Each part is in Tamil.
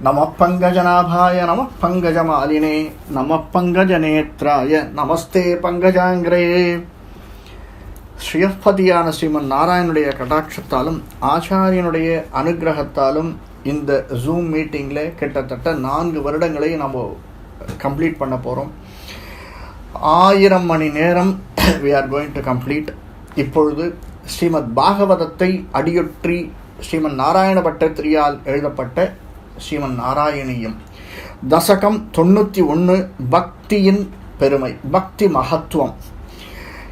நம பங்கஜநாபாய நம பங்கஜமாலினே நம பங்கஜநேத்ராய நமஸ்தே பங்கஜாங்கிரே. ஸ்ரீயப்பதியான ஸ்ரீமன் நாராயணுடைய கடாட்சத்தாலும் ஆச்சாரியனுடைய அனுகிரகத்தாலும் இந்த ஜூம் மீட்டிங்கில் கிட்டத்தட்ட நான்கு வருடங்களை நம்ம கம்ப்ளீட் பண்ண போகிறோம் ஆயிரம் மணி நேரம் we are going to complete இப்பொழுது ஸ்ரீமத் பாகவதத்தை அடியொற்றி ஸ்ரீமன் நாராயண பட்டத்திரியால் எழுதப்பட்ட ஸ்ரீமன் நாராயணியம். தசகம் தொண்ணூற்றி ஒன்று பக்தியின் பெருமை பக்தி மகத்துவம்.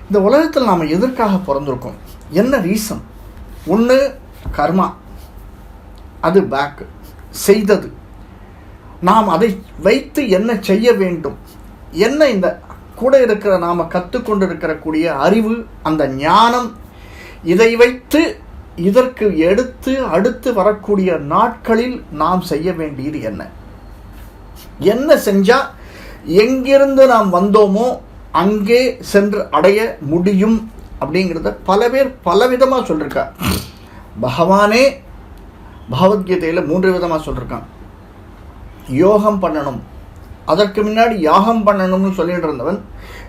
இந்த உலகத்தில் நாம் எதற்காக பிறந்திருக்கோம்? என்ன ரீசன் ஒன்று கர்மா. அது பேக் செய்தது. நாம் அதை வைத்து என்ன செய்ய வேண்டும்? என்ன இந்த கூட இருக்கிற நாம் கற்றுக்கொண்டு இருக்கக்கூடிய அறிவு அந்த ஞானம் இதை வைத்து இதற்கு எடுத்து அடுத்து வரக்கூடிய நாட்களில் நாம் செய்ய வேண்டியது என்ன? என்ன செஞ்சா எங்கிருந்து நாம் வந்தோமோ அங்கே சென்று அடைய முடியும் அப்படிங்கிறத பல பேர் பலவிதமாக சொல்லியிருக்கா பகவானே பகவத்கீதையில் மூன்று விதமாக சொல்லியிருக்கான் யோகம் பண்ணணும். அதற்கு முன்னாடி யாகம் பண்ணணும்னு சொல்லிட்டு இருந்தவன்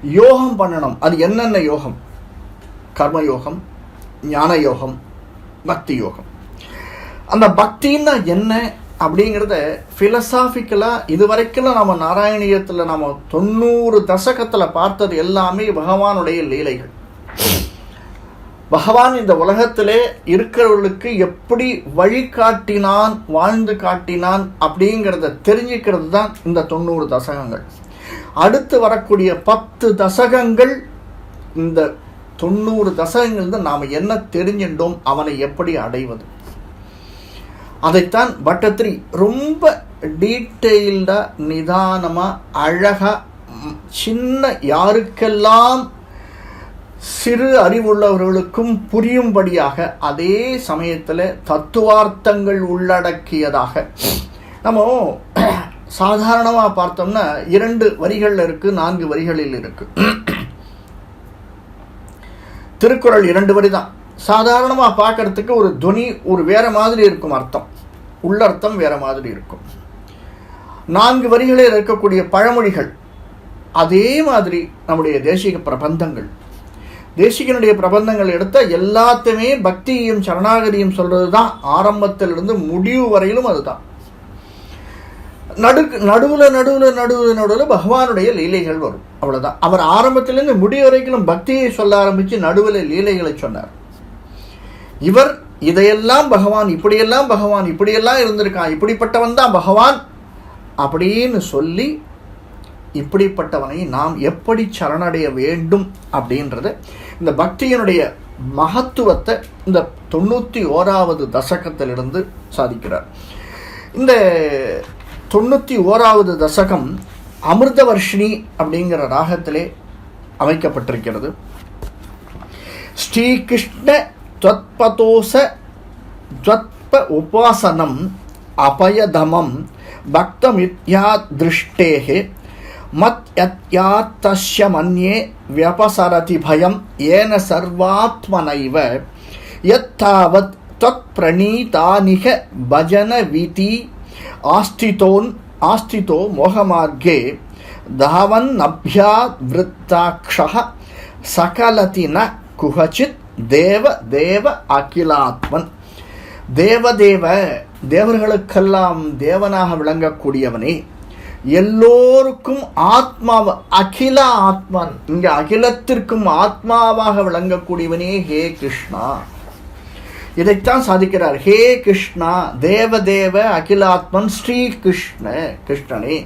யோகம் பண்ணணும். அது என்னென்ன யோகம்? கர்ம யோகம் ஞான யோகம் பக்தி யோகம். அந்த பக்தின்னா என்ன அப்படிங்கிறத ஃபிலசாஃபிக்கலாக இது வரைக்கும் நம்ம நாராயணியத்தில் நம்ம தொண்ணூறு தசகத்தில் பார்த்தது எல்லாமே பகவானுடைய லீலைகள். பகவான் இந்த உலகத்திலே இருக்கிறவர்களுக்கு எப்படி வழிகாட்டினான் வாழ்ந்து காட்டினான் அப்படிங்கிறத தெரிஞ்சுக்கிறது தான் இந்த தொண்ணூறு தசகங்கள். அடுத்து வரக்கூடிய பத்து தசகங்கள் இந்த தொண்ணூறு தசகங்கள் தான் நாம் என்ன தெரிஞ்சின்றோம் அவனை எப்படி அடைவது? அதைத்தான் பட்டத்திரி ரொம்ப டீட்டெயில்டாக நிதானமாக அழகாக சின்ன யாருக்கெல்லாம் சிறு அறிவுள்ளவர்களுக்கும் புரியும்படியாக அதே சமயத்தில் தத்துவார்த்தங்கள் உள்ளடக்கியதாக. நம்ம சாதாரணமாக பார்த்தோம்னா இரண்டு வரிகளில் இருக்குது நான்கு வரிகளில் இருக்குது திருக்குறள் இரண்டு வரி தான் சாதாரணமாக பார்க்கறதுக்கு ஒரு துனி ஒரு வேற மாதிரி இருக்கும் அர்த்தம். உள்ளர்த்தம் வேற மாதிரி இருக்கும். நான்கு வரிகளில் இருக்கக்கூடிய பழமொழிகள் அதே மாதிரி நம்முடைய தேசிக பிரபந்தங்கள். தேசிகனுடைய பிரபந்தங்கள் எடுத்த எல்லாத்தையுமே பக்தியையும் சரணாகதியும் சொல்கிறது தான் ஆரம்பத்திலிருந்து முடிவு வரையிலும் அதுதான். நடு நடுவில் நடுவில் நடுவில் நடுவில் பகவானுடைய லீலைகள் வரும். அவ்வளோதான் அவர் ஆரம்பத்திலேருந்து முடி வரைக்கும் பக்தியை சொல்ல ஆரம்பித்து நடுவில் லீலைகளை சொன்னார். இவர் இதையெல்லாம் பகவான் இப்படியெல்லாம் பகவான் இப்படியெல்லாம் இருந்திருக்கான் இப்படிப்பட்டவன் தான் பகவான் அப்படின்னு சொல்லி இப்படிப்பட்டவனை நாம் எப்படி சரணடைய வேண்டும் அப்படின்றத இந்த பக்தியினுடைய மகத்துவத்தை இந்த தொண்ணூற்றி ஓராவது தசகத்திலிருந்து சாதிக்கிறார். இந்த தொண்ணூற்றி ஓராவது தசகம் அமிர்தவர்ஷினி அப்படிங்கிற ராகத்திலே அமைக்கப்பட்டிருக்கிறது. ஸ்ரீகிருஷ்ண துவத்பதோச துவத்ப உபாசனம் அபயதமம் பக்தமித்யா திருஷ்டேகே மத் யத்யாத்தஸ்ய மன்யே வியபசரதி பயம் ஏன சர்வாத்மனைவ யத்தாவத் தத் பிரணீதானிக பஜன விதி ஆஸ்திதோன் ஆஸ்திதோ மோகமார்க்கே தாவன்னபியாவிருத்தாட்சः சகலதி ந குஹச்சித் தேவ தேவ அகிலாத்மன். தேவதேவ தேவர்களுக்கெல்லாம் தேவனாக விளங்கக்கூடியவனே. எல்லோருக்கும் ஆத்மாவ அகில ஆத்மன். இங்கே அகிலத்திற்கும் ஆத்மாவாக விளங்கக்கூடியவனே ஹே கிருஷ்ணா. இதைத்தான் சாதிக்கிறார். ஹே கிருஷ்ணா தேவதேவ அகிலாத்மன் ஸ்ரீ கிருஷ்ண கிருஷ்ணனே.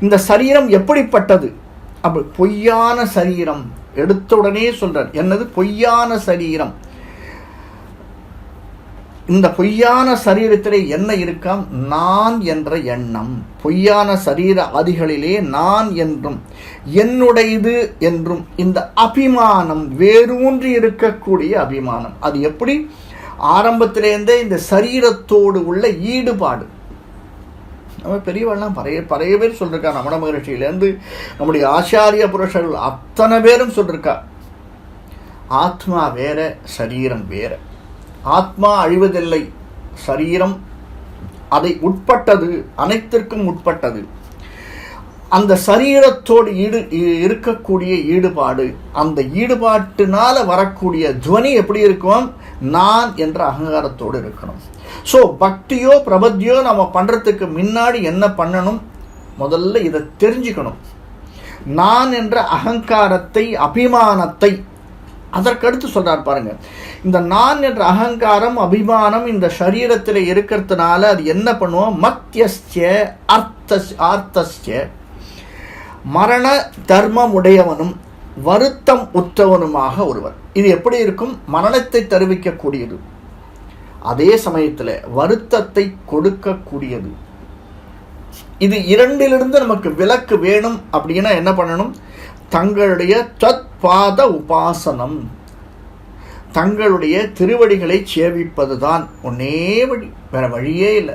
இந்த சரீரம் எப்படிப்பட்டது? அப்படி பொய்யான சரீரம் எடுத்த உடனே சொல்றார். என்னது? பொய்யான சரீரம். இந்த பொய்யான சரீரத்திலே என்ன இருக்காம் நான் என்ற எண்ணம். பொய்யான சரீர ஆதிகளிலே நான் என்றும் என்னுடையது என்றும் இந்த அபிமானம் வேரூன்றி இருக்கக்கூடிய அபிமானம். அது எப்படி? ஆரம்பத்திலேருந்தே இந்த சரீரத்தோடு உள்ள ஈடுபாடு. நம்ம பெரியவெல்லாம் பறைய பறைய பேர் சொல்லிருக்கா ரமண மகரிஷியிலேருந்து நம்முடைய ஆச்சாரிய புருஷர்கள் அத்தனை பேரும் சொல்லிருக்கா ஆத்மா வேற சரீரம் வேற. ஆத்மா அழிவதில்லை சரீரம் அதை உட்பட்டது அனைத்திற்கும் உட்பட்டது. அந்த சரீரத்தோடு ஈடு இருக்கக்கூடிய ஈடுபாடு அந்த ஈடுபாட்டினால் வரக்கூடிய துவனி எப்படி இருக்கும்? நான் என்ற அகங்காரத்தோடு இருக்கணும். ஸோ பக்தியோ பிரபத்தியோ நம்ம பண்ணுறதுக்கு முன்னாடி என்ன பண்ணணும்? முதல்ல இதை தெரிஞ்சுக்கணும். நான் என்ற அகங்காரத்தை அபிமானத்தை அதற்கடுத்து சொல்கிறார் பாருங்க. இந்த நான் என்ற அகங்காரம் அபிமானம் இந்த சரீரத்தில் இருக்கிறதுனால அது என்ன பண்ணுவோம் மத்தியஸ்ய அர்த்த ஆர்த்தஸ்ய மரண தர்மம் உடையவனும் வருத்தம் உற்றவனுமாக ஒருவர். இது எப்படி இருக்கும்? மரணத்தை தருவிக்கக்கூடியது. அதே சமயத்தில் வருத்தத்தை கொடுக்கக்கூடியது. இது இரண்டிலிருந்து நமக்கு விலக்கு வேணும் அப்படின்னா என்ன பண்ணணும்? தங்களுடைய தத்பாத உபாசனம். தங்களுடைய திருவடிகளை சேவிப்பதுதான். ஒன்னே வழி. வேற வழியே இல்லை.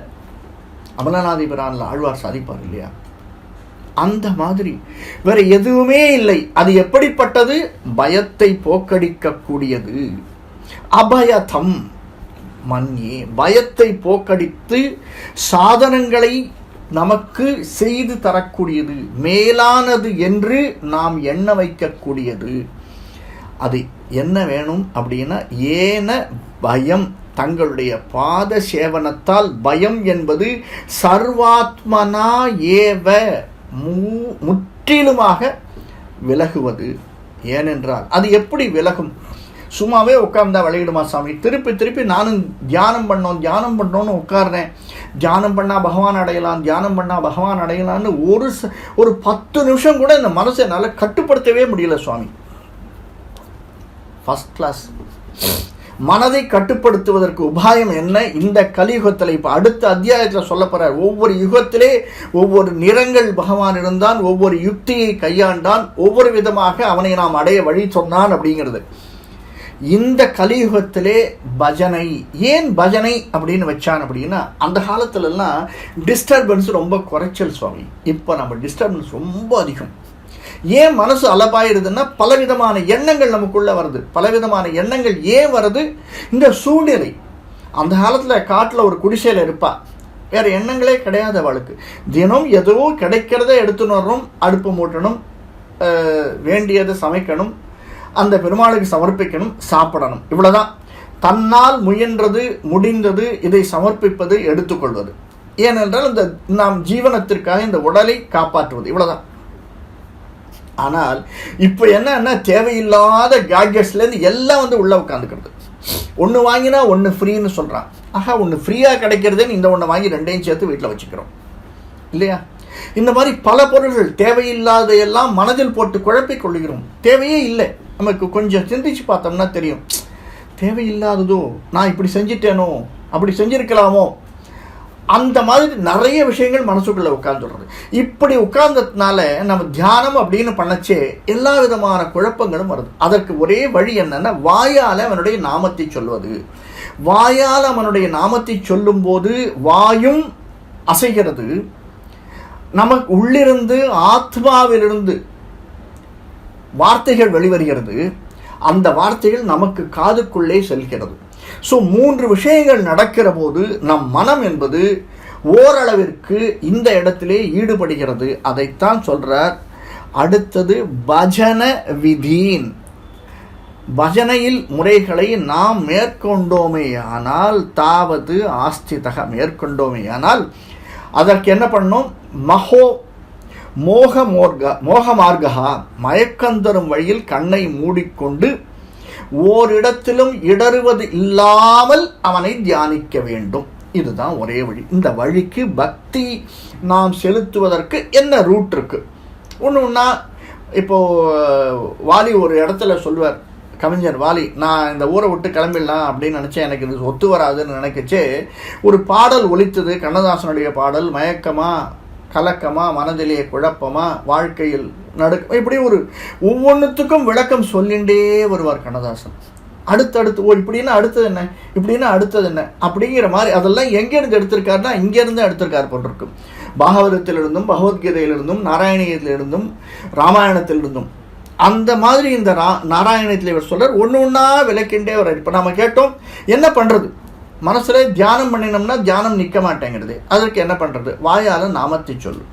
அமலநாதிபிரான்ல ஆழ்வார் சாதிப்பார் இல்லையா? அந்த மாதிரி. வேற எதுவுமே இல்லை. அது எப்படிப்பட்டது? பயத்தை போக்கடிக்கக்கூடியது. அபயதம். மன்யே பயத்தை போக்கடித்து சாதனங்களை நமக்கு செய்து தரக்கூடியது. மேலானது என்று நாம் எண்ண வைக்கக்கூடியது. அது என்ன வேணும் அப்படின்னா ஏன பயம். தங்களுடைய பாத சேவனத்தால் பயம் என்பது சர்வாத்மனா ஏவ. முற்றிலுமாக விலகுவது. ஏனென்றால் அது எப்படி விலகும்? சும்மாவே உட்கார்ந்தா விளையிடுமா சாமி? திருப்பி திருப்பி நானும் தியானம் பண்ணோம் தியானம் பண்ணோன்னு உட்கார்றேன். தியானம் பண்ணால் பகவான் அடையலாம் தியானம் பண்ணால் பகவான் அடையலாம்னு ஒரு ச- ஒரு பத்து நிமிஷம் கூட இந்த மனசை என்னால் கட்டுப்படுத்தவே முடியல சுவாமி. ஃபர்ஸ்ட் கிளாஸ் மனதை கட்டுப்படுத்துவதற்கு உபாயம் என்ன? இந்த கலியுகத்தில் இப்போ அடுத்த அத்தியாயத்தில் சொல்ல ஒவ்வொரு யுகத்திலே ஒவ்வொரு நிறங்கள் பகவான் இருந்தான் ஒவ்வொரு யுக்தியை கையாண்டான் ஒவ்வொரு விதமாக அவனை நாம் அடைய வழி சொன்னான் அப்படிங்கிறது. இந்த கலியுகத்திலே பஜனை. ஏன் பஜனை அப்படின்னு வச்சான் அப்படின்னா அந்த காலத்துலலாம் டிஸ்டர்பன்ஸ் ரொம்ப குறைச்சல் சுவாமி. இப்போ நம்ம டிஸ்டர்பன்ஸ் ரொம்ப அதிகம். ஏன் மனசு அலபாயிருதுன்னா பலவிதமான எண்ணங்கள் நமக்குள்ளே வருது. பலவிதமான எண்ணங்கள் ஏன் வருது? இந்த சூழ்நிலை. அந்த காலத்தில் காட்டில் ஒரு குடிசையில் இருப்பா. வேறு எண்ணங்களே கிடையாது அவளுக்கு. தினம் ஏதோ கிடைக்கிறத எடுத்துன்னு வரணும் அடுப்பு மூட்டணும் வேண்டியதை சமைக்கணும் அந்த பெருமாளுக்கு சமர்ப்பிக்கணும் சாப்பிடணும். இவ்வளோதான் தன்னால் முயன்றது முடிந்தது இதை சமர்ப்பிப்பது எடுத்துக்கொள்வது. ஏனென்றால் இந்த நாம் ஜீவனத்திற்காக இந்த உடலை காப்பாற்றுவது. இவ்வளோதான் ஆனால் இப்போ என்னன்னா தேவையில்லாத கேட்ஜெட்ஸ்லேருந்து எல்லாம் வந்து உள்ளே உட்காந்துக்கிறது ஒன்று வாங்கினா ஒன்று ஃப்ரீன்னு சொல்கிறான் ஆஹா ஒன்று ஃப்ரீயாக கிடைக்கிறதுன்னு இந்த ஒன்று வாங்கி ரெண்டையும் சேர்த்து வீட்டில் வச்சுக்கிறோம். இல்லையா? இந்த மாதிரி பல பொருள்கள் தேவையில்லாத எல்லாம் மனதில் போட்டு குழப்பிக் கொள்கிறோம். தேவையே இல்லை. நமக்கு கொஞ்சம் சிந்திச்சு பார்த்தோம்னா தெரியும். தேவையில்லாததோ நான் இப்படி செஞ்சிட்டேனோ அப்படி செஞ்சுருக்கலாமோ அந்த மாதிரி நிறைய விஷயங்கள் மனசுக்குள்ளே உட்காந்துடுறது இப்படி உட்கார்ந்ததுனால நம்ம தியானம் அப்படின்னு பண்ணச்சே எல்லா விதமான குழப்பங்களும் வருது. அதற்கு ஒரே வழி என்னன்னா வாயால் அவனுடைய நாமத்தை சொல்வது. வாயால் அவனுடைய நாமத்தை சொல்லும்போது வாயும் அசைகிறது. நமக்கு உள்ளிருந்து ஆத்மாவிலிருந்து வார்த்தைகள் வெளிவருகிறது. அந்த வார்த்தைகள் நமக்கு காதுக்குள்ளே செல்கிறது. ஸோ மூன்று விஷயங்கள் நடக்கிற போது நம் மனம் என்பது ஓரளவிற்கு இந்த இடத்திலே ஈடுபடுகிறது. அதைத்தான் சொல்கிறார் அடுத்தது பஜன விதீன். பஜனையில் முறைகளை நாம் மேற்கொண்டோமேயானால் தாவது ஆஸ்திதக மேற்கொண்டோமேயானால் அதற்கு என்ன பண்ணோம் மகோ மோக மோர்க மோக மார்கா மயக்கந்தரும் வழியில் கண்ணை மூடிக்கொண்டு ஓரிடத்திலும் இடறுவது இல்லாமல் அவனை தியானிக்க வேண்டும். இதுதான் ஒரே வழி. இந்த வழிக்கு பக்தி நாம் செலுத்துவதற்கு என்ன ரூட் இருக்கு? ஒன்று ஒன்றா இப்போ வாலி ஒரு இடத்துல சொல்லுவார் கவிஞர் வாலி நான் இந்த ஊரை விட்டு கிளம்பிடலாம் அப்படின்னு நினச்சேன். எனக்கு இது ஒத்து வராதுன்னு நினைக்கச்சே. ஒரு பாடல் ஒழித்தது கண்ணதாசனுடைய பாடல் மயக்கமாக கலக்கமா மனதிலே குழப்பமா வாழ்க்கையில் நடக்கும் இப்படி ஒரு ஒவ்வொன்றுத்துக்கும் விளக்கம் சொல்லிண்டே வருவார் கண்ணதாசன். அடுத்தடுத்து ஓ இப்படின்னா அடுத்தது என்ன? இப்படின்னா அடுத்தது என்ன? அப்படிங்கிற மாதிரி அதெல்லாம் எங்கேருந்து எடுத்திருக்காருன்னா இங்கேருந்து எடுத்திருக்காரு போன்றிருக்கும். பாகவதத்திலிருந்தும் பகவத்கீதையிலிருந்தும் நாராயணியத்திலிருந்தும் ராமாயணத்திலிருந்தும். அந்த மாதிரி இந்த ரா நாராயணத்தில் இவர் சொல்கிறார் ஒன்று ஒன்றா விளக்கின்றே வர இப்போ நம்ம கேட்டோம் என்ன பண்ணுறது மனசில் தியானம் பண்ணினோம்னா தியானம் நிற்க மாட்டேங்கிறது. அதற்கு என்ன பண்ணுறது வாயால் நாமத்தை சொல்லு.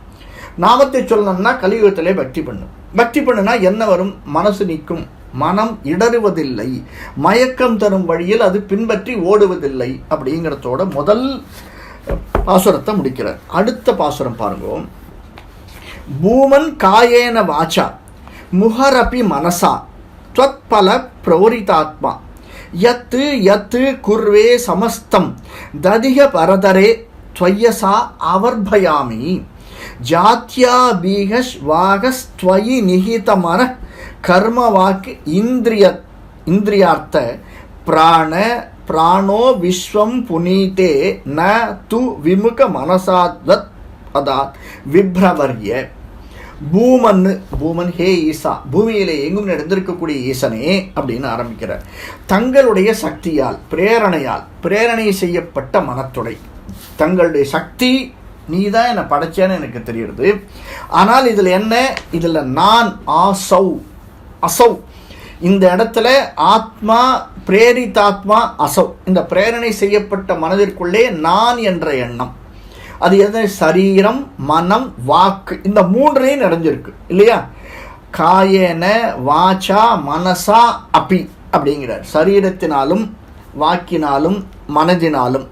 நாமத்தை சொல்லணும்னா கலியுகத்திலே பக்தி பண்ணு. பக்தி பண்ணுனா என்ன வரும்? மனசு நிற்கும். மனம் இடறுவதில்லை. மயக்கம் தரும் வழியில் அது பின்பற்றி ஓடுவதில்லை அப்படிங்கிறதோட முதல் பாசுரத்தை முடிக்கிறார். அடுத்த பாசுரம் பாருங்க. பூமன் காயேன வாச்சா. முஹரபி மனசா. யத்து யத்து குர்வே சமஸ்தம். ததிக பரதரே துவயசா அவர்பயாமி. ஜாத்தியாபீகஸ்வாகஸ்துவயி நிகிதமன கர்ம வாக்கு இந்திரிய இந்திரியார்த்த. பிராண பிராணோ விஸ்வம் புனீதே ந து விமுக மனசாத்வத் அதாத். விப்ரவர்ய. பூமன் பூமன் ஹே ஈசா பூமியிலே எங்கும் நடந்திருக்கக்கூடிய ஈசனே அப்படின்னு ஆரம்பிக்கிறார். தங்களுடைய சக்தியால் பிரேரணையால் பிரேரணை செய்யப்பட்ட மனத்துடை. தங்களுடைய சக்தி நீ தான் என்னை படைச்சேன்னு எனக்கு தெரியுது ஆனால் இதில் என்ன? இதில் நான் ஆசௌ அசௌ. இந்த இடத்துல ஆத்மா பிரேரித்தாத்மா அசௌ. இந்த பிரேரணை செய்யப்பட்ட மனதிற்குள்ளே நான் என்ற எண்ணம். அது எது? சரீரம் மனம் வாக்கு. இந்த மூன்றையும் நிறைஞ்சிருக்கு. இல்லையா? காயேன வாச்சா மனசா அப்பி அப்படிங்கிறார். சரீரத்தினாலும் வாக்கினாலும் மனதினாலும்.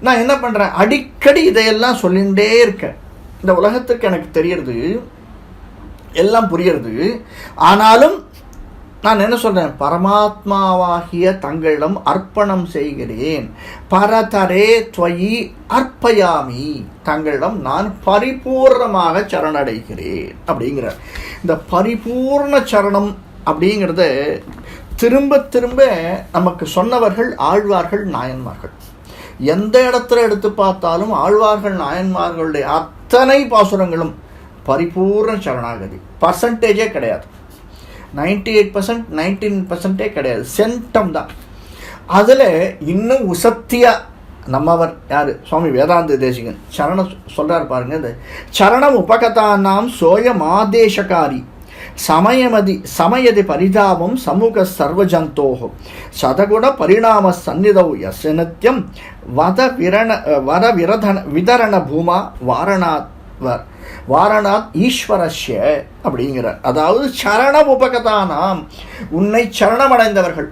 நான் என்ன பண்ணுறேன் அடிக்கடி இதையெல்லாம் சொல்லிகிட்டே இருக்கேன். இந்த உலகத்துக்கு எனக்கு தெரியறது எல்லாம் புரியறது. ஆனாலும் நான் என்ன சொல்றேன்? பரமாத்மாவாகிய தங்களிடம் அர்ப்பணம் செய்கிறேன். பரதரே துவயி அர்ப்பயாமி. தங்களிடம் நான் பரிபூர்ணமாக சரணடைகிறேன். அப்படிங்கிறார். இந்த பரிபூர்ண சரணம் அப்படிங்கிறத திரும்ப திரும்ப நமக்கு சொன்னவர்கள் ஆழ்வார்கள் நாயன்மார்கள். எந்த இடத்துல எடுத்து பார்த்தாலும் ஆழ்வார்கள் நாயன்மார்களுடைய அத்தனை பாசுரங்களும் பரிபூர்ண சரணாகதி. பர்சன்டேஜே கிடையாது. நைன்டி எயிட் பர்சன்ட் நைன்டீன் பர்சன்ட்டே கிடையாது. சென்டம் தான். அதில் இன்னும் உசத்தியாக நம்மவர் யார்? சுவாமி வேதாந்த தேசிகன். சரணம் சொல்கிறார் பாருங்க இந்த சரணம் உபகதானாம் சோயம் ஆதேசகாரி சமயமதி சமயதி பரிதாபம் சமூக சர்வஜந்தோகம் சதகுண பரிணாம சந்நிதவு யசனத்தியம் வத விரண வர விரதன விதரண பூமா வாரணாத் வர் வாரணாத் ஈஸ்வரஸ்ய அப்படிங்கிறார். அதாவது சரண உபகதானாம் உன்னை சரணமடைந்தவர்கள்.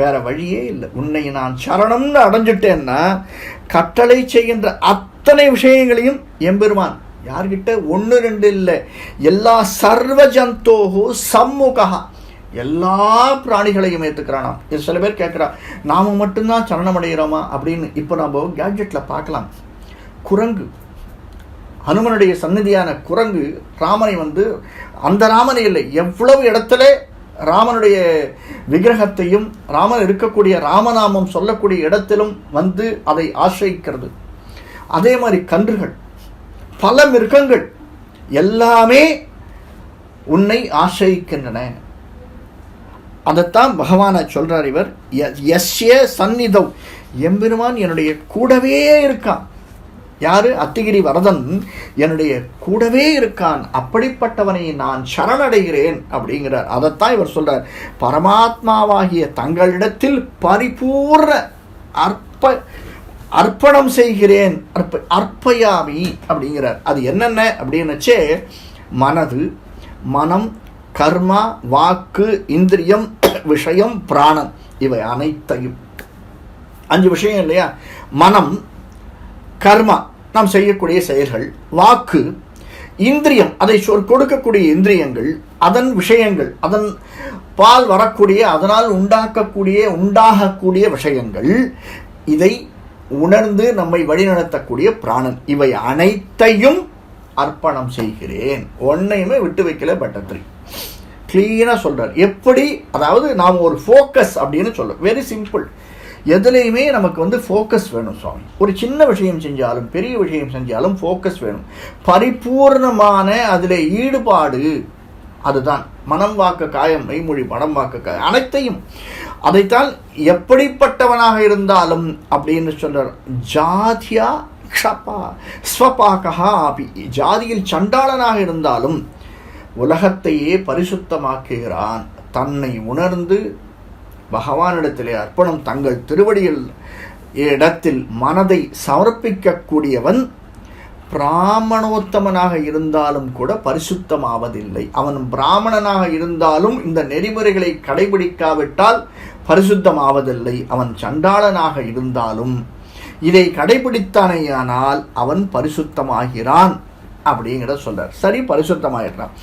வேற வழியே இல்லை. உன்னை நான் சரணம்னு அடைஞ்சிட்டேன்னா கட்டளை செய்கின்ற அத்தனை விஷயங்களையும் எம்பெருமான் யார்கிட்ட? ஒன்று ரெண்டு இல்லை. எல்லா சர்வ ஜந்தோஹோ சம்முகா. எல்லா பிராணிகளையும் ஏற்றுக்கிறானாம் இது சில பேர் கேட்குறா நாம் மட்டும்தான் சரணம் அடைகிறோமா அப்படின்னு. இப்போ நம்ம கேட்ஜெட்டில் பார்க்கலாம். குரங்கு. ஹனுமனுடைய சன்னதியான குரங்கு ராமனை வந்து அந்த ராமனை இல்லை எவ்வளவு இடத்துல ராமனுடைய விக்கிரகத்தையும் ராமன் இருக்கக்கூடிய ராமநாமம் சொல்லக்கூடிய இடத்திலும் வந்து அதை ஆசிரியிக்கிறது. அதே மாதிரி கன்றுகள் பல மிருகங்கள் எல்லாமே உன்னை ஆசிரியிக்கின்றன. அதைத்தான் பகவானை சொல்கிறார் இவர் எஸ்ய சந்நிதவ் எம்பெருமான் என்னுடைய கூடவே இருக்கான். யாரு? அத்திகிரி வரதன் என்னுடைய கூடவே இருக்கான். அப்படிப்பட்டவனை நான் சரணடைகிறேன் அப்படிங்கிறார். அதைத்தான் இவர் சொல்றார். பரமாத்மாவாகிய தங்களிடத்தில் பரிபூர்ண அற்ப அர்ப்பணம் செய்கிறேன். அற்ப அற்பயாமி அப்படிங்கிறார். அது என்னென்ன அப்படின்னுச்சே மனது மனம் கர்மா வாக்கு இந்திரியம் விஷயம் பிராணம் இவை அனைத்தையும். அஞ்சு விஷயம் இல்லையா? மனம் கர்மா நாம் செய்யக்கூடிய செயல்கள். வாக்கு இந்திரியம் அதை சொல் கொடுக்கக்கூடிய இந்திரியங்கள் அதன் விஷயங்கள் அதன் பால் வரக்கூடிய அதனால் உண்டாக்கக்கூடிய உண்டாகக்கூடிய விஷயங்கள் இதை உணர்ந்து நம்மை வழிநடத்தக்கூடிய பிராணன். இவை அனைத்தையும் அர்ப்பணம் செய்கிறேன். ஒன்னையுமே விட்டு வைக்கல பட்டத்திரி. கிளீனாக சொல்கிறார் எப்படி? அதாவது நாம் ஒரு ஃபோக்கஸ் அப்படின்னு சொல்ல வெரி சிம்பிள் எதுலேயுமே நமக்கு வந்து ஃபோக்கஸ் வேணும் சுவாமி. ஒரு சின்ன விஷயம் செஞ்சாலும் பெரிய விஷயம் செஞ்சாலும் ஃபோக்கஸ் வேணும். பரிபூர்ணமான அதில் ஈடுபாடு அதுதான். மனம் வாக்க காயம் மெய்மொழி மனம் வாக்க காயம் அனைத்தையும். அதைத்தான் எப்படிப்பட்டவனாக இருந்தாலும் அப்படின்னு சொல்றார். ஜாதியா க்ஷபா ஸ்வபாகா அபி. ஜாதியில் சண்டாளனாக இருந்தாலும் உலகத்தையே பரிசுத்தமாக்குகிறான். தன்னை உணர்ந்து பகவானிடத்திலே அர்ப்பணம் தங்கள் திருவடியில் இடத்தில் மனதை சமர்ப்பிக்கக்கூடியவன் பிராமணோத்தமனாக இருந்தாலும் கூட பரிசுத்தமாவதில்லை. அவன் பிராமணனாக இருந்தாலும் இந்த நெறிமுறைகளை கடைபிடிக்காவிட்டால் பரிசுத்தமாவதில்லை. அவன் சண்டாளனாக இருந்தாலும் இதை கடைபிடித்தானேயானால் அவன் பரிசுத்தமாகிறான் அப்படிங்கிற சொல்றார். சரி பரிசுத்தமாகிறான்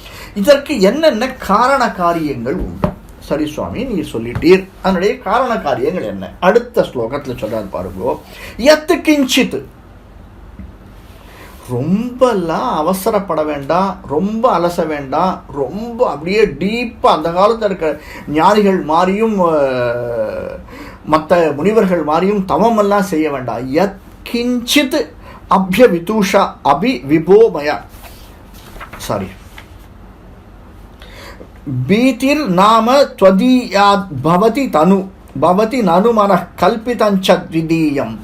இதற்கு என்னென்ன காரண காரியங்கள் உண்டு? சரி சுவாமி நீ சொல்லிட்டீர். அதனுடைய காரண காரியங்கள் என்ன? அடுத்த ஸ்லோகத்தில் சொல்றார் பாருங்கோ. எத்து கிஞ்சித்து ரொம்பலாம் அவசரப்பட வேண்டாம் ரொம்ப அலச வேண்டாம் ரொம்ப அப்படியே டீப்பாக அந்த காலத்தில் இருக்கிற ஞானிகள் மாதிரியும் மற்ற முனிவர்கள் மாதிரியும் தவமெல்லாம் செய்ய வேண்டாம். எத் கிஞ்சித் அபிய விதூஷா அபி விபோமயா சாரி பீதிர் நாம துவதீயாத் பவதி தனு. பவதி நனு மன கல்பிதஞ்சத்விதீயம்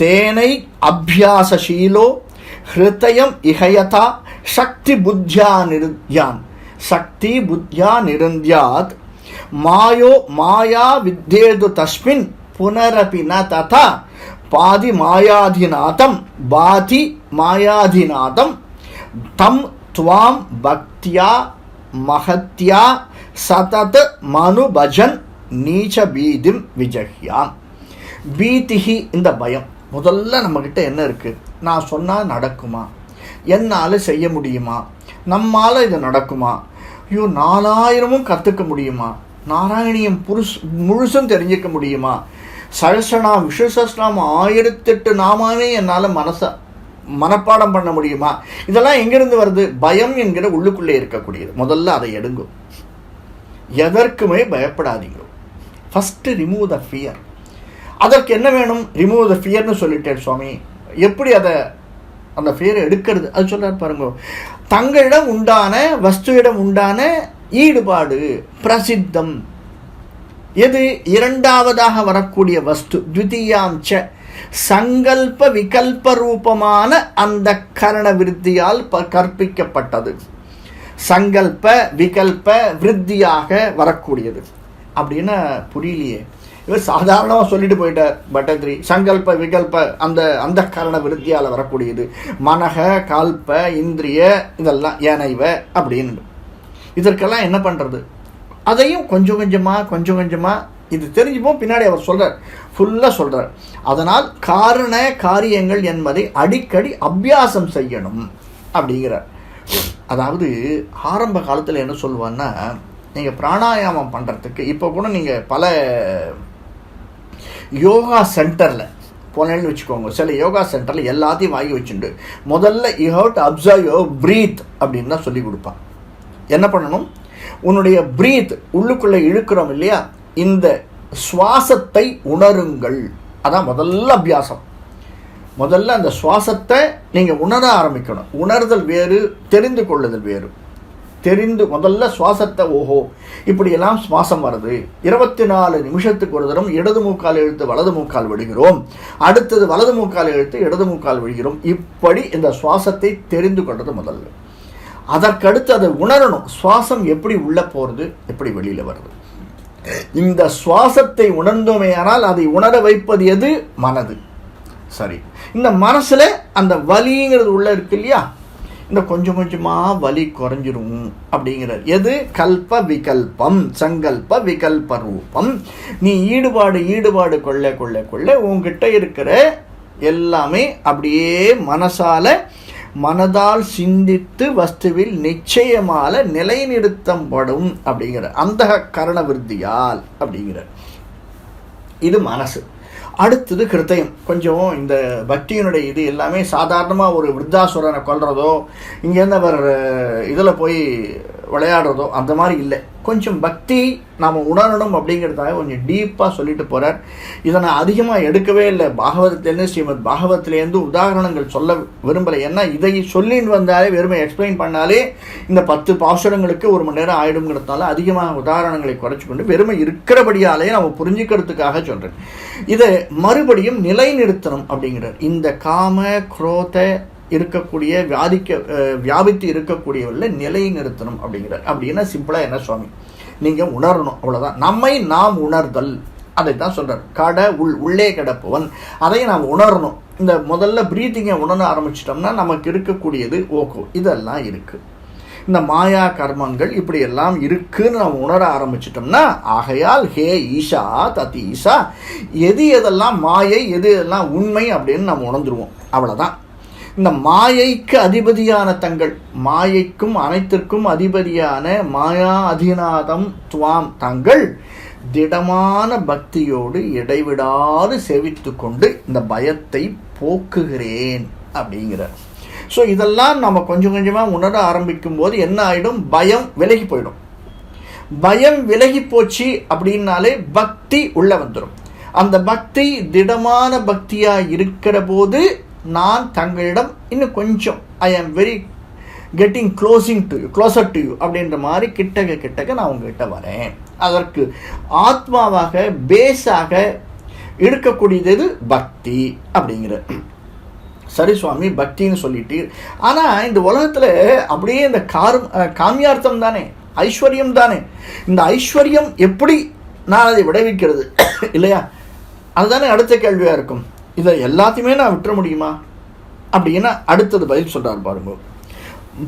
தேனை அபியாசீலோ ஹிருதயம் இகயதா சக்தி புத்தியா நிருத்யான். சக்தி புத்தியா நிருந்தியாத் மாயோ மாயா வித்தேது தஸ்மின் புனரபி ந ததா. பாதி மாயாதிநாதம் பாதி மாயாதிநாதம். தம் துவாம் பக்தியா மகத்யா சதத் மனுபஜன் நீச்ச பீதிம் விஜஹ்யாம். பீதிஹி இந்த பயம். முதல்ல நம்மக்கிட்ட என்ன இருக்குது நான் சொன்னால் நடக்குமா? என்னால் செய்ய முடியுமா? நம்மால் இது நடக்குமா? ஐயோ நாலாயிரமும் கற்றுக்க முடியுமா? நாராயணியம் புருஷ் முழுசும் தெரிஞ்சிக்க முடியுமா? சரசனாம் விஸ்வசஸ்னாம் ஆயிரத்தெட்டு நாமாவே என்னால் மனசை மனப்பாடம் பண்ண முடியுமா? இதெல்லாம் எங்கிருந்து வருது? பயம் என்கிற உள்ளுக்குள்ளே இருக்கக்கூடியது. முதல்ல அதை எடுங்கும் எதற்குமே பயப்படாதீங்க. ஃபஸ்ட்டு ரிமூவ் த ஃபியர் அதற்கு என்ன வேணும்? ரிமூவ் த ஃபியர்னு சொல்லிட்டேன் சுவாமி. எப்படி அதை அந்த ஃபியரை எடுக்கிறது? அது சொல்கிறார் பாருங்க. தங்களிடம் உண்டான வஸ்துவிடம் உண்டான ஈடுபாடு பிரசித்தம். எது? இரண்டாவதாக வரக்கூடிய வஸ்து த்விதீயாஞ்ச சங்கல்ப விகல்ப ரூபமான அந்த கரண விருத்தியால் ப கற்பிக்கப்பட்டது. சங்கல்ப விகல்ப விருத்தியாக வரக்கூடியது. அப்படின்னு புரியலையே. இவர் சாதாரணமாக சொல்லிட்டு போயிட்டார் பட்டத்ரி சங்கல்ப விகல்ப அந்த அந்த கரண விருத்தியால் வரக்கூடியது. மனக கால்ப இந்திரிய இதெல்லாம் ஏனைவ அப்படின்னு. இதற்கெல்லாம் என்ன பண்ணுறது அதையும் கொஞ்சம் கொஞ்சமாக கொஞ்சம் கொஞ்சமாக இது தெரிஞ்சுப்போம் பின்னாடி அவர் சொல்கிறார் ஃபுல்லாக சொல்கிறார் அதனால் காரண காரியங்கள் என்பதை அடிக்கடி அபியாசம் செய்யணும் அப்படிங்கிறார். அதாவது ஆரம்ப காலத்தில் என்ன சொல்லுவான்னா நீங்கள் பிராணாயாமம் பண்ணுறதுக்கு இப்போ கூட நீங்கள் பல யோகா சென்டரில் போனேன்னு வச்சுக்கோங்க சில யோகா சென்டரில் எல்லாத்தையும் வாங்கி வச்சுண்டு முதல்ல you have to observe your breath அப்படின்னு தான் சொல்லி கொடுப்பான். என்ன பண்ணணும்? உன்னுடைய ப்ரீத் உள்ளுக்குள்ளே இழுக்கிறோம் இல்லையா? இந்த சுவாசத்தை உணருங்கள். அதான் முதல்ல அபியாசம். முதல்ல அந்த சுவாசத்தை நீங்கள் உணர ஆரம்பிக்கணும். உணர்தல் வேறு தெரிந்து கொள்ளுதல் வேறு. தெரிந்து முதல்ல சுவாசத்தை ஓஹோ இப்படியெல்லாம் சுவாசம் வருது. இருபத்தி நாலு நிமிஷத்துக்கு ஒரு தரம் இடது மூக்கால் எழுத்து வலது மூக்கால் விடுகிறோம். அடுத்தது வலது மூக்கால் எழுத்து இடது மூக்கால் விடுகிறோம். இப்படி இந்த சுவாசத்தை தெரிந்து கொண்டது முதல்ல. அதற்கடுத்து அதை உணரணும். சுவாசம் எப்படி உள்ளே போகிறது எப்படி வெளியில் வருது? இந்த சுவாசத்தை உணர்ந்தோமே ஆனால் அதை உணர வைப்பது எது? மனது. சரி. இந்த மனசில் அந்த வலிங்கிறது உள்ள இருக்கு இல்லையா? இந்த கொஞ்சம் கொஞ்சமாக வலி குறைஞ்சிரும் அப்படிங்கிறார். எது? கல்ப விகல்பம் சங்கல்ப விகல்ப ரூபம். நீ ஈடுபாடு ஈடுபாடு கொள்ள கொள்ள கொள்ள உங்ககிட்ட இருக்கிற எல்லாமே அப்படியே மனசால மனதால் சிந்தித்து வஸ்துவில் நிச்சயமால நிலைநிறுத்தம் படும் அப்படிங்கிற அந்த கரண விருத்தியால் அப்படிங்கிற. இது மனசு. அடுத்தது கிருத்தயம். கொஞ்சம் இந்த பக்தியினுடைய இது எல்லாமே சாதாரணமாக ஒரு விருத்தாசுரனை கொள்றதோ இங்கேருந்து அவர் இதில் போய் விளையாடுறதோ அந்த மாதிரி இல்லை. கொஞ்சம் பக்தி நாம் உணரணும் அப்படிங்கிறதாக கொஞ்சம் டீப்பாக சொல்லிட்டு போகிறார் இதை நான் அதிகமாக எடுக்கவே இல்லை. பாகவதத்துலேருந்து ஸ்ரீமத் பாகவத்திலேருந்து உதாரணங்கள் சொல்ல விரும்பலை. ஏன்னா இதை சொல்லின்னு வந்தாலே வெறுமை எக்ஸ்பிளைன் பண்ணாலே இந்த பத்து பாசுரங்களுக்கு ஒரு மணி நேரம் ஆயிடுங்கிறதுனால அதிகமாக உதாரணங்களை குறைச்சி கொண்டு வெறுமை இருக்கிறபடியாலே நம்ம புரிஞ்சுக்கிறதுக்காக சொல்கிறேன் இதை மறுபடியும் நிலைநிறுத்தணும் அப்படிங்கிறார். இந்த காம குரோத இருக்கக்கூடிய வியாதிக்க வியாபித்து இருக்கக்கூடியவர்கள் நிலை நிறுத்தணும் அப்படிங்கிறார். அப்படின்னா சிம்பிளாக என்ன சுவாமி? நீங்கள் உணரணும். அவ்வளோதான் நம்மை நாம் உணர்தல். அதை தான் சொல்கிறார் கட உள் உள்ளே கிடப்பவன். அதை நாம் உணரணும். இந்த முதல்ல ப்ரீத்திங்கை உணர ஆரம்பிச்சிட்டோம்னா நமக்கு இருக்கக்கூடியது ஓகோ. இதெல்லாம் இருக்குது இந்த மாயா கர்மங்கள் இப்படி எல்லாம் இருக்குன்னு நம்ம உணர ஆரம்பிச்சிட்டோம்னா ஆகையால் ஹே ஈஷா தத்தி ஈஷா எது எதெல்லாம் மாயை எது எதெல்லாம் உண்மை அப்படின்னு நம்ம உணர்ந்துருவோம். அவ்வளோதான் இந்த மாயைக்கு அதிபதியான தங்கள் மாயைக்கும் அனைத்திற்கும் அதிபதியான மாயா அதிநாதம் துவாம் தங்கள் திடமான பக்தியோடு இடைவிடாது சேவித்து கொண்டு இந்த பயத்தை போக்குகிறேன் அப்படிங்கிறார். ஸோ இதெல்லாம் நம்ம கொஞ்சம் கொஞ்சமாக உணர ஆரம்பிக்கும் போது என்ன ஆகிடும் பயம் விலகி போயிடும். பயம் விலகி போச்சு அப்படின்னாலே பக்தி உள்ளே வந்துடும் அந்த பக்தி திடமான பக்தியாக இருக்கிற போது நான் தங்களிடம் இன்னும் கொஞ்சம் I am very getting closing to you closer to you அப்படின்ற மாதிரி கிட்டக்க கிட்டக்க நான் உங்ககிட்ட வரேன். அதற்கு ஆத்மாவாக பேஸாக இருக்கக்கூடியது பக்தி அப்படிங்கிற. சரி சுவாமி பக்தின்னு சொல்லிட்டு ஆனால் இந்த உலகத்தில் அப்படியே இந்த கார் காமியார்த்தம் தானே ஐஸ்வர்யம் தானே. இந்த ஐஸ்வர்யம் எப்படி நான் அதை விளைவிக்கிறது? இல்லையா? அதுதானே அடுத்த கேள்வியாக இருக்கும். இதை எல்லாத்தையுமே நான் விட்டுற முடியுமா? அப்படின்னா அடுத்தது பதில் சொல்கிறார் பாருங்க.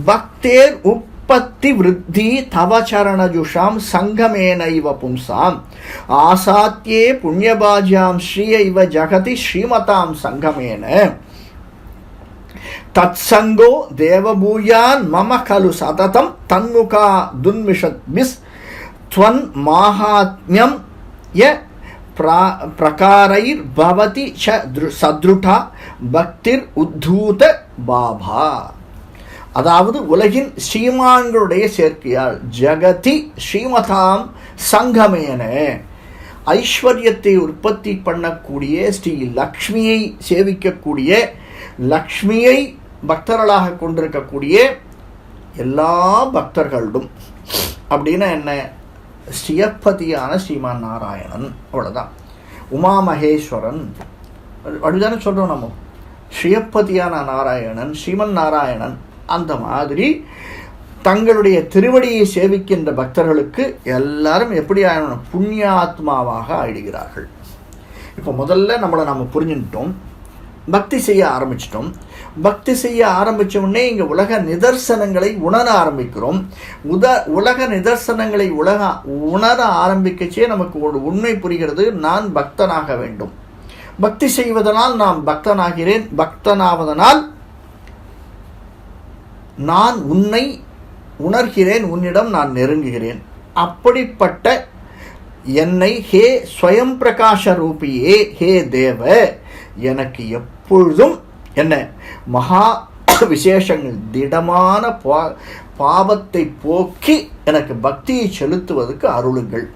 பக்தேர் உற்பத்தி விருத்தி தவச்சரணஜுஷாம் சங்கமேனைவ பும்சாம். ஆசாத்தியே புண்ணியபாஜாம் ஸ்ரீயைவ ஜகதி ஸ்ரீமதாம் சங்கமேன. தத்சங்கோ தேவபூயான் மம கலு சததம் தன்முகா துன்மிஷத் மிஸ் துவன் மாஹாத்மியம் ய பிரா பிரகாரைர் பவதி ச சத்ருடா பக்திர் உத்தூத பாபா அதாவது உலகின் ஸ்ரீமான்களுடைய சேர்க்கையால் ஜகதி ஸ்ரீமதாம் சங்கமேன. ஐஸ்வர்யத்தை உற்பத்தி பண்ணக்கூடிய ஸ்ரீ லக்ஷ்மியை சேவிக்கக்கூடிய லக்ஷ்மியை பக்தர்களாக கொண்டிருக்கக்கூடிய எல்லா பக்தர்களிடம் அப்படின்னா என்ன? ஸ்ரீயப்பதியான ஸ்ரீமான் நாராயணன். அவ்வளோதான் உமா மகேஸ்வரன் அப்படிதானே சொல்கிறோம் நம்ம. ஸ்ரீயப்பதியான நாராயணன் ஸ்ரீமன் நாராயணன் அந்த மாதிரி தங்களுடைய திருவடியை சேவிக்கின்ற பக்தர்களுக்கு எல்லாரும் எப்படி ஆயிடணும் புண்ணியாத்மாவாக ஆயிடுகிறார்கள். இப்போ முதல்ல நம்மளை நம்ம புரிஞ்சுட்டோம் பக்தி செய்ய ஆரம்பிச்சிட்டோம். பக்தி செய்ய ஆரம்பித்த உடனே இங்கே உலக நிதர்சனங்களை உணர ஆரம்பிக்கிறோம். உத உலக நிதர்சனங்களை உலக உணர ஆரம்பிக்கச்சே நமக்கு ஒரு உண்மை புரிகிறது. நான் பக்தனாக வேண்டும். பக்தி செய்வதனால் நான் பக்தனாகிறேன். பக்தனாவதனால் நான் உன்னை உணர்கிறேன். உன்னிடம் நான் நெருங்குகிறேன். அப்படிப்பட்ட என்னை ஹே ஸ்வயம் பிரகாஷ ரூபியே ஹே தேவ எனக்கு எப்பொழுதும் என்ன? மகா விசேஷங்கள் திடமான பா பாவத்தை போக்கி எனக்கு பக்தியை செலுத்துவதற்கு அருளுங்கள்.